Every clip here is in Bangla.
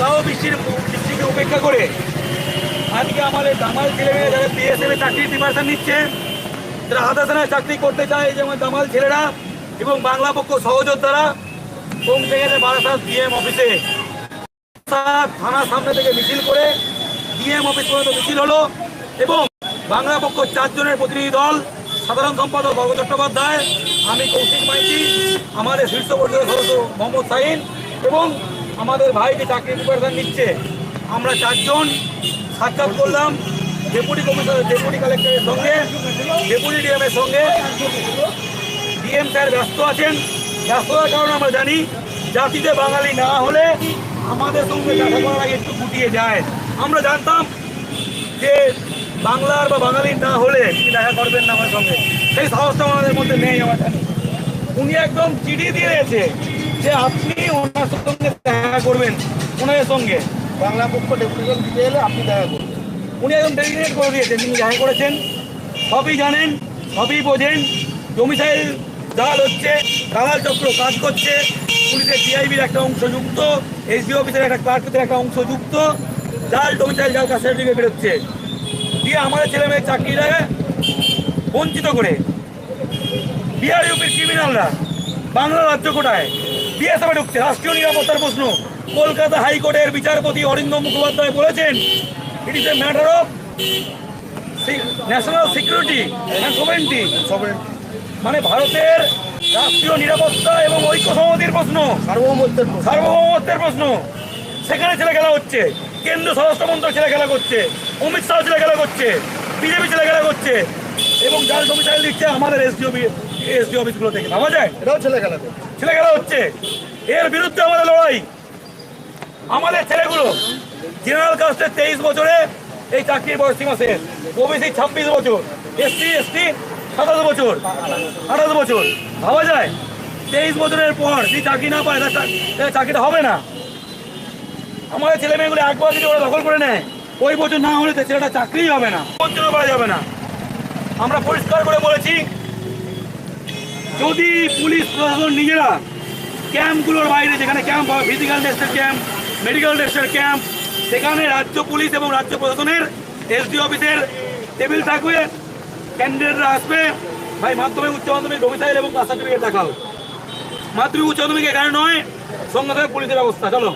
তাও বৃষ্টির বৃষ্টিকে উপেক্ষা করে। আজকে আমাদের দামাল ছেলেমেয়েরা যারা বিএসএফ চাকরির প্রিপারেশন নিচ্ছে, যারা হাতাশানায় চাকরি করতে চায়, যেমন দামাল ছেলেরা এবং বাংলা পক্ষ সহযোদ্ধারা পৌঁছে গেছে বারাসাত ডিএম অফিসে থানার সামনে থেকে মিছিল করে ডিএম অফিস পর্যন্ত মিছিল হলো এবং বাংলা পক্ষ চারজনের প্রতিনিধি দল, সাধারণ সম্পাদক ভগত চট্টোপাধ্যায়, আমি কৌশিক মাইতি, আমাদের শীর্ষ পর্যায়ের সদস্য মোহাম্মদ সাইন এবং আমাদের ভাই যে চাকরি প্রিপারেশন নিচ্ছে আমরা চারজন সাক্ষাৎ করলাম ডেপুটি কমিশনার, ডেপুটি কালেক্টরের সঙ্গে, ডেপুটি ডিএমের সঙ্গে। ডিএম স্যার ব্যস্ত আছেন। ব্যস্ততার কারণে আমরা জানি জাতিতে বাঙালি না হলে আমাদের সঙ্গে দেখা করার আগে একটু গুটিয়ে যায়। আমরা জানতাম যে বাংলার বা বাঙালির না হলে তিনি দেখা করবেন না আমার সঙ্গে। সেই সাহসটা আমাদের মধ্যে নেই, আমার জানি। উনি একদম চিঠি দিয়ে দিয়েছে। যে আপনি ওনার সঙ্গে দেখা করবেন ওনার সঙ্গে। বাংলা পক্ষ ডেপুটেশন দিতে এলে আপনি দেখা করবেন। উনি একদম ডেডিকেট করে দিয়েছেন তিনি দেখা করেছেন। সবই জানেন সবই বোঝেন। জমিসাইল জাল হচ্ছে দালাল চক্র কাজ করছে। পুলিশের ডিআইবির একটা অংশ যুক্ত এসডি অফিসের একটা ক্লার্কের একটা অংশ যুক্ত। জাল জমিসাইল জাল কাজ সার্টিফিকেট বেরোচ্ছে। দিয়ে আমাদের ছেলে মেয়ের চাকরিরা বঞ্চিত করে। বিহার ইউপির ক্রিমিনালরা বাংলা রাজ্য কোটায়। বিএসএফে ঢুকছে রাষ্ট্রীয় নিরাপত্তার প্রশ্ন। কলকাতা হাইকোর্টের বিচারপতি অরিন্দম মুখোপাধ্যায় বলেছেন it is a matter of national security sovereignty মানে ভারতের রাষ্ট্রীয় নিরাপত্তা এবং ঐক্য সংহতির প্রশ্ন। সার্বভৌমত্বের প্রশ্ন। সার্বভৌমত্বের প্রশ্ন। সেখানে ছেলে খেলা হচ্ছে। কেন্দ্র স্বরাষ্ট্রমন্ত্রক ছেলে খেলা করছে। অমিত শাহ ছেলে খেলা করছে। বিজেপি ছেলে খেলা করছে। এবং যার ডোমিসাইল দিচ্ছে আমাদের এসডিও এসডিও অফিসগুলো থেকে ভাবা যায়। এটাও ছেলে খেলাতে ছেলে খেলা হচ্ছে। এর বিরুদ্ধে আমাদের লড়াই। আমাদের ছেলেগুলো জেনারেল কাস্টের তেইশ বছরে এই চাকরির বয়স সীমা শেষ ওবিসি ছাব্বিশ বছর এসসি এসটি সাতাশ বছর আঠাশ বছর। ভাবা যায় তেইশ বছরের পর যদি চাকরি না পায় তার চাকরিটা হবে না। আমাদের ছেলে মেয়েগুলো একবার যদি ওরা দখল করে নেয় ওই বছর না হলে তো ছেলেটা চাকরিই হবে না। বঞ্চনা করা যাবে না। আমরা পরিষ্কার করে বলেছি, যদি পুলিশ প্রশাসন নিজেরা ক্যাম্পগুলোর বাইরে, যেখানে ক্যাম্প হয় ফিজিক্যাল টেস্টের ক্যাম্প মেডিকেল টেস্টের ক্যাম্প, সেখানে রাজ্য পুলিশ এবং রাজ্য প্রশাসনের এসডি অফিসের টেবিল থাকবে ক্যান্ডিডেটরা আসবে, ভাই মাধ্যমিক, উচ্চ মাধ্যমিক ডোমিসাইল এবং কাস্ট সার্টিফিকেট দেখাও। মাধ্যমিক, উচ্চ মাধ্যমিক এখানে নয় সঙ্গে সঙ্গে পুলিশের ব্যবস্থা, চলো।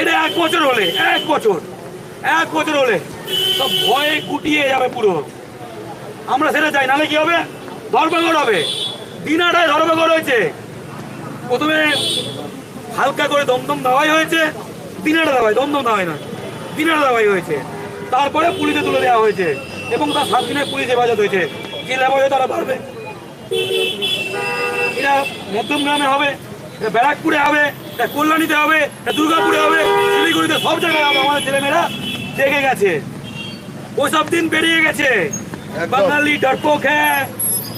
এটা এক বছর হলে, এক বছর এক বছর হলে, সব ভয়ে কুটিয়ে যাবে পুরো। আমরা সেটা চাই নাহলে কি হবে? ধর্মগড় হবে। দিনাটায় ধর্মগড় হয়েছে। প্রথমে হালকা করে দমদম দাওয়াই হয়েছে, দিনাটা দাওয়াই দমদম দাওয়াই না দিনাটা দাওয়াই হয়েছে। তারপরে পুলিশে তুলে দেওয়া হয়েছে এবং তার সাত দিনের পুলিশ হেফাজত হয়েছে। জেলা হেফাজত তারা পারবে। এটা মধ্যম গ্রামে হবে, এটা ব্যারাকপুরে হবে, এটা কল্যাণীতে হবে, এটা দুর্গাপুরে হবে, শিলিগুড়িতে সব জায়গায় হবে। আমাদের ছেলেমেয়েরা দেখে গেছে। ওই সব দিন পেরিয়ে গেছে। बंगाली डरपोक है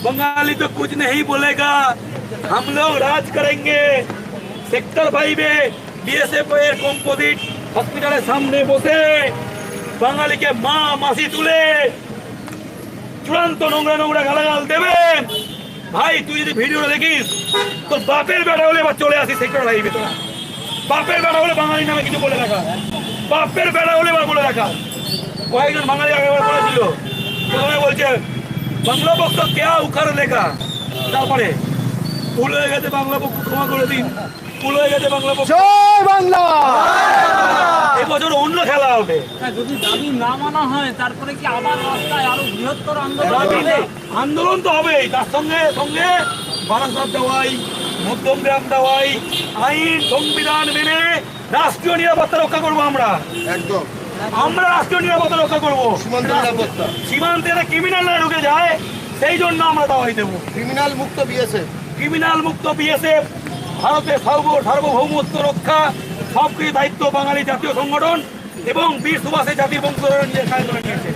बंगाली तो कुछ नहीं बोलेगा हम लोग राज करेंगे সেক্টর ফাইভে বিএসএফ এর কম্পোজিট হসপিটালের সামনে বসে বাঙালিকে মা মাসি তুলে চূড়ান্ত নোংরা নোংরা গালাগাল দেবেন ভাই তুই যদি ভিডিও দেখিস তোর বাপের বেটা হলে এবার চলে আসিস সেক্টর ফাইভে তোরা বাপের বেটা হলে বাঙালি নামে কিছু বলে রাখা বাপের বেটা হলে এবার বলে রাখা কয়েকজন বাঙালি আগেবার বলেছিল প্রথমে বলছে বাংলা পক্ষ কেয়া উখার লেখা তারপরে ভুল হয়ে গেছে বাংলা পক্ষ ক্ষমা করে দিন। ভুল হয়ে গেছে বাংলা পক্ষ। জয় বাংলা! এবছর অন্য খেলা হবে। হ্যাঁ, যদি দাবি না মানা হয় তারপরে কি আবার রাস্তায় আরও বৃহত্তর আন্দোলন আন্দোলন তো হবেই। তার সঙ্গে সঙ্গে বারাসাত দেওয়াই মধ্যম মধ্যমগ্রাম দেওয়াই আইন সংবিধান মেনে রাষ্ট্রীয় নিরাপত্তা রক্ষা করব আমরা। একদম। আমরা রাষ্ট্রীয় নিরাপত্তা রক্ষা করব। সীমান্ত নিরাপত্তা। সীমান্তে ক্রিমিনালরা ঢুকে যায় সেই জন্য আমরা দাওয়াই দেবো। ক্রিমিনাল মুক্ত বিএসএফ ক্রিমিনাল মুক্ত বিএসএফ ভারতের সার্ব- সার্বভৌমত্ব রক্ষা সব কিছু দায়িত্ব বাঙালি জাতীয় সংগঠন এবং বীর সুভাষের জাতীয় বংশ নিজের কাজ করে নিয়েছে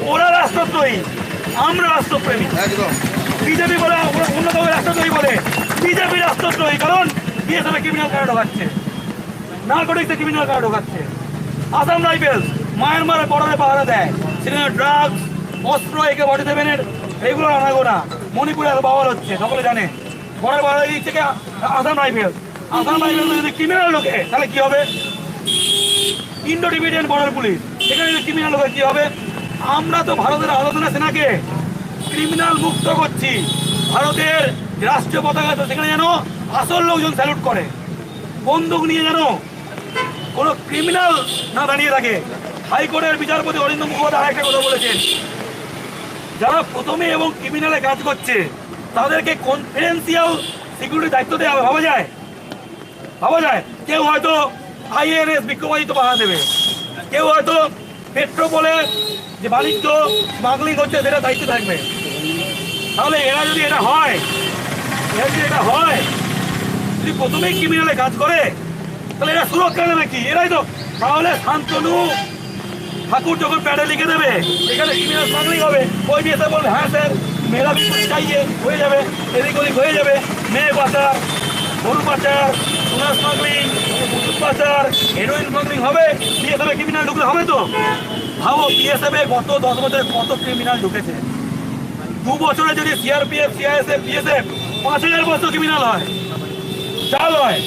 ওরা রাষ্ট্রদ্রোহী আমরা রাষ্ট্রপ্রেমী। একদম। বিজেপি বলে ওরা অন্যতম রাষ্ট্রদ্রোহী বলে। বিজেপি রাষ্ট্রদ্রোহী কারণ বিএসএফ ক্রিমিনাল কার্ড ঢোকাচ্ছে? নার্কোটিক্সে ক্রিমিনাল কার্ড ঢোকাচ্ছে? আসাম রাইফেলস, মায়ানমারে বর্ডারে পাহারা দেয়। সেখানে ড্রাগস অস্ত্র, একে বডি সেভেনের এইগুলো আনাগো না মণিপুরে এত বাওয়াল হচ্ছে, সকলে জানে। বর্ডার পাহারা দিচ্ছে কি? আসাম রাইফেলস। আসাম রাইফেলস যদি ক্রিমিনাল লোকে, তাহলে কি হবে? ইন্ডো টিবিটিয়ান বর্ডার পুলিশ সেখানে যদি ক্রিমিনাল হবে কি হবে? আমরা তো ভারতের আলোচনা সেনাকে ক্রিমিনাল মুক্ত করছি। ভারতের রাষ্ট্রীয় পতাকা সেখানে যেন আসল লোকজন স্যালুট করে। বন্দুক নিয়ে যেন কোনো ক্রিমিনাল না দাঁড়িয়ে থাকে। হাইকোর্টের বিচারপতি অরিন্দ মুখোপাধ্যায় আরেকটা কথা বলেছেন। যারা প্রথমে এবং ক্রিমিনালে কাজ করছে, তাদেরকে কনফিডেন্সিয়াল সিকিউরিটি দায়িত্ব দেওয়া ভাবা যায়? ভাবা যায়? কেউ হয়তো আইএনএস বিক্ষোভাজিত বাধা দেবে। কেউ হয়তো পেট্রোপোলে যে বাণিজ্য স্মাগলিং হচ্ছে, সেটা দায়িত্ব থাকবে। তাহলে এরা যদি এটা হয়, এরা যদি এটা হয়, যদি প্রথমেই ক্রিমিনালে কাজ করে তাহলে এরা সুরক্ষা দেবে কি? এরাই তো তাহলে শান্তনু ঠাকুর যখন প্যাডে লিখে দেবে, এখানে ক্রিমিনাল স্মাগলিং হবে। ওই দিয়ে বলবে হ্যাঁ স্যার মেয়েরা চাইয়ে হয়ে যাবে, এদিক ওদিক হয়ে যাবে। মেয়ে পাচার গরু পাচার সোনা স্মাগলিং পাচার হেরোইন স্মাগলিং হবে। বিএসএফে ক্রিমিনাল ঢুকলে হবে তো? ভাবো বিএসএফে গত দশ বছরে কত ক্রিমিনাল ঢুকেছে? দু বছরে যদি সিআরপিএফ সিআইএসএফ বিএসএফ পাঁচ হাজার বছর ক্রিমিনাল হয়, চাল হয়।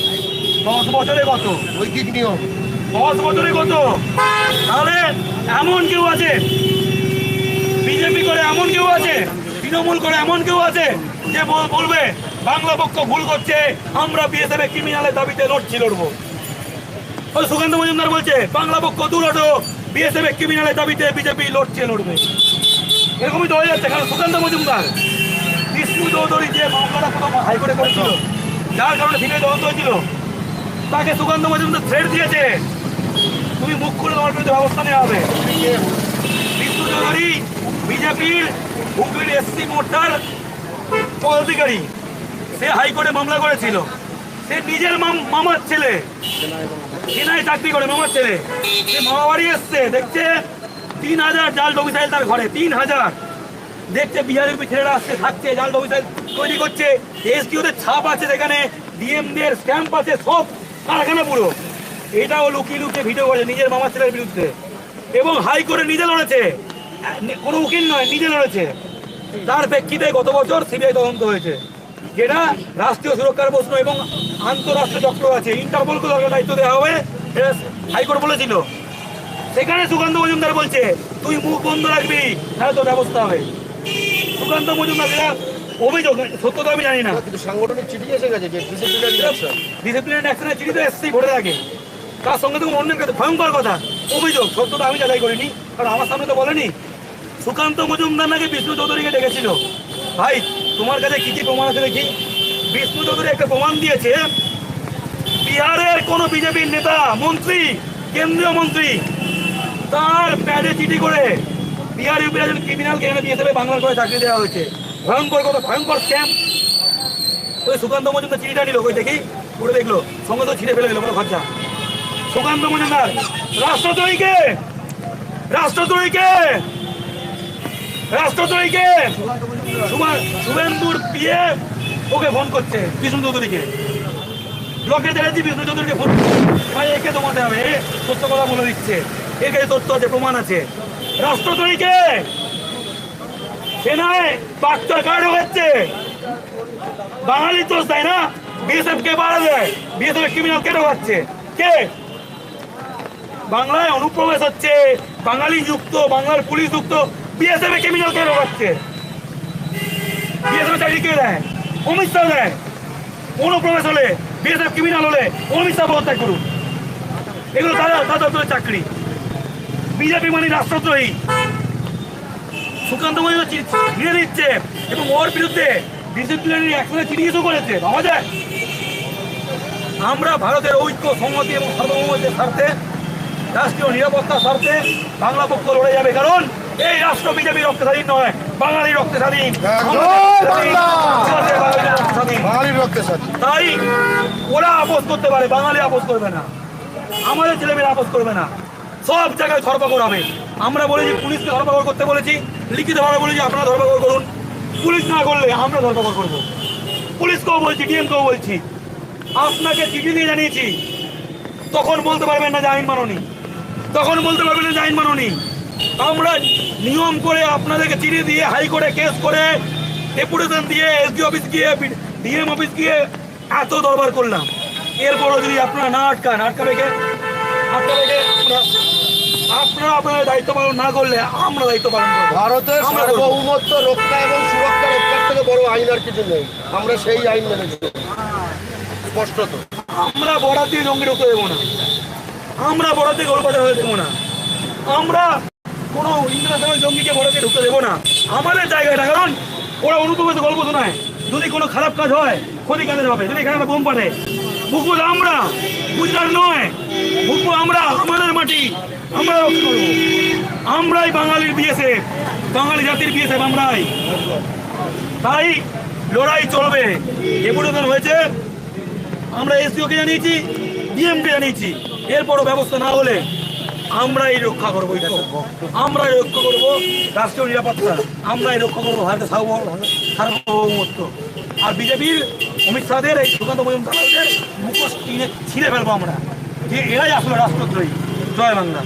দশ বছরে কত? ঐকিক নিয়ম। দশ বছরে কত? তাহলে এমন কেউ আছে? বিজেপি করে এমন কেউ আছে? তৃণমূল করে এমন কেউ আছে যে বল- বলবে বাংলা পক্ষ ভুল করছে আমরা বিএসএফ ক্রিমিনালের দাবিতে লড়ছি লড়বো। ওই সুকান্ত মজুমদার বলছে বাংলা পক্ষ দূর হটো বিএসএফ ক্রিমিনালের দাবিতে বিজেপি লড়ছে লড়বে। এরকমই তো হয়ে যাচ্ছে কারণ সুকান্ত মজুমদার? বিষ্ণু চৌধুরী যে মামলাটা প্রথম হাইকোর্টে করেছিল? যার কারণে সিবিআই তদন্ত হয়েছিল? তাকে সুকান্ত মজুমদার থ্রেড দিয়েছে। তুমি মুখ খুলে তোমার বিরুদ্ধে ব্যবস্থা নেওয়া হবে। বিষ্ণু চৌধুরী বিজেপির হুগলির এসসি মোর্চার পদাধিকারী, সে হাইকোর্টে মামলা করেছিল। সে নিজের মাম- মামার ছেলে। চেনাই চাকরি করে, মামার ছেলে। সে মামা বাড়ি এসছে, দেখছে তিন হাজার জাল ডোমিসাইল তার ঘরে, তিন হাজার। দেখছে বিহারের ছেলেরা আসছে, থাকছে, জাল ডোমিসাইল তৈরি করছে। এসডিওদের ছাপ আছে সেখানে ডিএম দের স্ট্যাম্প আছে, সব কারখানা পুরো। এটাও লুকিয়ে লুকিয়ে ভিডিও করে নিজের মামার ছেলের বিরুদ্ধে। এবং হাইকোর্টে নিজে লড়েছে। কোনো উকিল নয়, নিজে লড়েছে। তার প্রেক্ষিতে গত বছর সিবিআই তদন্ত হয়েছে। যেটা রাষ্ট্রীয় সুরক্ষার প্রশ্ন এবং আন্তঃরাষ্ট্রীয় চক্র আছে। ইন্টারপোলকে দরকার দায়িত্ব দেওয়া হবে হাইকোর্ট বলেছিল। সেখানে সুকান্ত মজুমদার বলছে, তুই মুখ বন্ধ রাখবি, তাহলে তোর ব্যবস্থা হবে। সুকান্ত মজুমদার অভিযোগ সত্য তো আমি জানি না। কিন্তু সাংগঠনিক চিঠি এসে গেছে যে ডিসিপ্লিনারি অ্যাকশন ডিসিপ্লিন অ্যাকশনের চিঠি তো এসছেই ভোটের আগে। তার সঙ্গে তো অন্যের কাছে ভয়ঙ্কর কথা অভিযোগ সত্য তো আমি যাচাই করিনি কারণ আমার সামনে তো বলেনি। সুকান্ত মজুমদার নাকি বিষ্ণু চৌধুরীকে ডেকেছিল? ভাই তোমার কাছে কি কি প্রমাণ আছে দেখি? বিষ্ণু চৌধুরী একটা প্রমাণ দিয়েছে। বিহারের কোন বিজেপির নেতা মন্ত্রী কেন্দ্রীয় মন্ত্রী তার প্যাডে চিঠি করে বিহার ইউপির একজন ক্রিমিনালকে এনে দিয়ে বাংলার করে চাকরি দেওয়া হয়েছে। ভয়ঙ্কর কত ভয়ঙ্কর স্ক্যাম ওই সুকান্ত মজুমদার চিঠিটা নিল, ওই দেখি পড়ে দেখল, সঙ্গে তো ছিঁড়ে ফেলে দিল বড় খরচা সুকান্ত মজুমদার, রাষ্ট্রদ্রোহীকে রাষ্ট্রদ্রোহীকে রাষ্ট্রদ্রোহীকে শুভেন্দুর পিয়ে ওকে ফোন করছে বিষ্ণু চৌধুরীকে। ব্লকে দেখেছি বিষ্ণু চৌধুরীকে ফোন ভাই, একে তোমাতে হবে সত্য কথা বলে দিচ্ছে এর কাছে তথ্য আছে, প্রমাণ আছে। রাষ্ট্রদ্রোহীকে বাঙালি দোষ তাই না? বিএসএফ কে বাড়া দেয়। বিএসএফ ক্রিমিনাল কে ঢোকাচ্ছে কে? বাংলায় অনুপ্রবেশ হচ্ছে। বাঙালি যুক্ত, বাংলার পুলিশ যুক্ত, বিএসএফ ক্রিমিনাল কে ঢোকাচ্ছে বিএসএফ চাকরি কে দেয়? অমিত শাহ দেয়। অনুপ্রবেশ হলে, বিএসএফ ক্রিমিনাল হলে, অমিত শাহ পদত্যাগ করুন এগুলো চাকরি। বিজেপি মানে রাষ্ট্রদ্রোহী। সুকান্ত মজুমদার ফিরে দিচ্ছে এবং ওর বিরুদ্ধে ডিসিপ্লিনারি অ্যাকশনে চিঠি ইস্যু করেছে। ভাবা যায়। আমরা ভারতের ঐক্য সংহতি এবং সার্বভৌমত্বের স্বার্থে রাষ্ট্রীয় নিরাপত্তার স্বার্থে বাংলা পক্ষ লড়ে যাবে। কারণ এই রাষ্ট্র বিজেপি রক্ত স্বাধীন নয় বাঙালি রক্ত স্বাধীন তাই ওরা আপোষ করতে পারে বাঙালি আপোষ করবে না। আমাদের ছেলেমেয়েরা আপোষ করবে না। সব জায়গায় ধরপাকড় হবে। আমরা বলেছি পুলিশকে ধরপাকড় করতে বলেছি। লিখিতভাবে যে আপনারা ধরপাকড় করুন। পুলিশ না করলে আমরা ধরপাকড় করব। পুলিশকেও বলছি ডিএমকেও বলছি, আপনাকে চিঠি দিয়ে জানিয়েছি। তখন বলতে পারবেন না যে আইন মাননি। তখন বলতে পারবেন না যে আইন মাননি। আমরা নিয়ম করে আপনাদেরকে চিঠি দিয়ে হাইকোর্টে কেস করে ডেপুটেশন দিয়ে এসডি অফিস গিয়ে ডিএম অফিস গিয়ে এত দরবার করলাম। এরপরও যদি আপনারা না আটকান, আটকাবে কে? আটকাবে কে? আমরা আপনারা আপনারা দায়িত্ব পালন না করলে আমরা দায়িত্ব পালন করব। ভারতের। সার্বভৌমত্ব রক্ষা এবং সুরক্ষা রক্ষার থেকে বড় আইন আর কিছু নেই। আমরা সেই আইন মেনে চলি স্পষ্টত আমরা বর্ডার দিয়ে জঙ্গি ঢুকতে দেবো না। আমরা বর্ডার দিয়ে গোলপাটা হয়ে দেবো না। আমরা কোনো ইন্টারন্যাশনাল জঙ্গিকে বর্ডার দিয়ে ঢুকতে দেবো না। আমাদের জায়গাটা কারণ ওরা অনুপ্রবেশ গল্প শোনায়। যদি কোনো খারাপ কাজ হয় ক্ষতি কাজের হবে যদি এখানে বোম পাঠে বুকবো আমরা গুজরাট নয়। বুকবো আমরা আমাদের মাটি আমরা রক্ষা করব? আমরাই বাঙালির বিএসএফ, বাঙালি জাতির বিএসএফ আমরাই। তাই লড়াই চলবে। এ পর্যন্ত হয়েছে, আমরা এসডিওকে জানিয়েছি, ডিএমকে জানিয়েছি। এরপরও ব্যবস্থা না হলে আমরাই রক্ষা করব আমরাই রক্ষা করব রাষ্ট্রীয় নিরাপত্তা, আমরাই রক্ষা করব ভারতের সার্বভৌমত্ব। আর বিজেপির অমিত শাহদের, এই সুকান্ত মজুমদারদের মুখোশ কিনে ছিঁড়ে ফেলব আমরা। যে এরাই আসলে রাষ্ট্রদ্রোহী। জয় বাংলা।